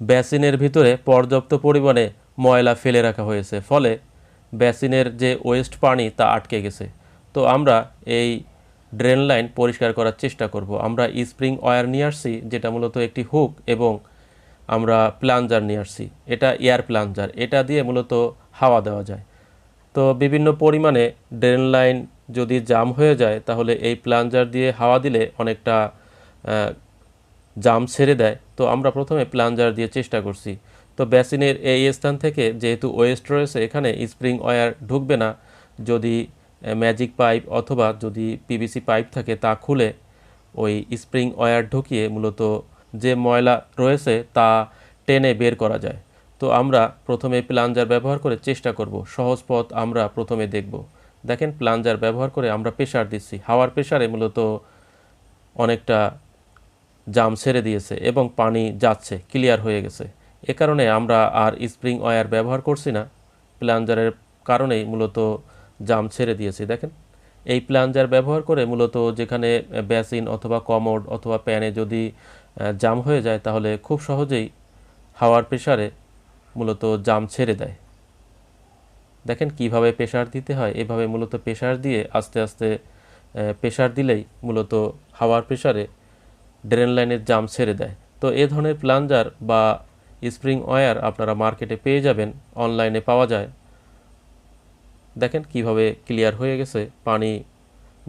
বেসিনের ভিতরে পর্যাপ্ত পরিমাণে ময়লা ফেলে রাখা হয়েছে, ফলে বেসিনের যে ওয়েস্ট পানি তা আটকে গেছে। তো আমরা এই ড্রেন লাইন পরিষ্কার করার চেষ্টা করব। আমরা স্প্রিং ওয়্যার নিয়ে আসছি, যেটা মূলত একটি হুক এবং আমরা প্লাঞ্জার নিয়ে আসছি। এটা এয়ার প্লাঞ্জার এটা দিয়ে মূলত হাওয়া দেওয়া যায়। তো বিভিন্ন পরিমাণে ড্রেন লাইন যদি জাম হয়ে যায়, তাহলে এই প্লাঞ্জার দিয়ে হাওয়া দিলে অনেকটা জাম ছেড়ে দেয়, তো আমরা প্রথমে প্লাঞ্জার দিয়ে চেষ্টা করছি। তো বেসিনের এই স্থান থেকে, যেহেতু ওয়েস্ট রয়েছে এখানে, স্প্রিং ওয়্যার ঢুকবে না। যদি ম্যাজিক পাইপ অথবা যদি পিভিসি পাইপ থাকে, তা খুলে ওই স্প্রিং ওয়্যার ঢুকিয়ে মূলত যে ময়লা রয়েছে, তা টেনে বের করা যায়। তো আমরা প্রথমে প্লাঞ্জার ব্যবহার করে চেষ্টা করব। সহজ পথ আমরা প্রথমে দেখব। দেখেন প্লাঞ্জার ব্যবহার করে আমরা প্রেশার দিচ্ছি। হাওয়ার প্রেশারে মূলত অনেকটা জাম ছেড়ে দিয়েছে এবং পানি যাচ্ছে, ক্লিয়ার হয়ে গেছে। এ কারণে আমরা আর স্প্রিং ওয়্যার ব্যবহার করছি না। প্লাঞ্জারের কারণেই মূলত জাম ছেড়ে দিয়েছি, দেখেন। এই প্লাঞ্জার ব্যবহার করে মূলত যেখানে বেসিন অথবা কমোড অথবা প্যানে যদি জাম হয়ে যায়, তাহলে খুব সহজেই হাওয়ার প্রেশারে মূলত জাম ছেড়ে দেয়। দেখেন কীভাবে প্রেশার দিতে হয়। এভাবে মূলত প্রেশার দিয়ে আস্তে আস্তে প্রেশার দিলেই মূলত হাওয়ার প্রেশারে ড্রেন লাইনের জাম ছেড়ে দেয়। তো এ ধরনের প্লাঞ্জার বা স্প্রিং ওয়্যার আপনারা মার্কেটে পেয়ে যাবেন অনলাইনে পাওয়া যায়। দেখেন কীভাবে ক্লিয়ার হয়ে গেছে, পানি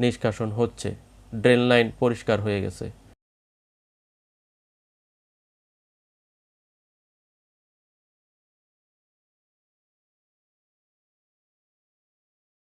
নিষ্কাশন হচ্ছে ড্রেন লাইন পরিষ্কার হয়ে গেছে।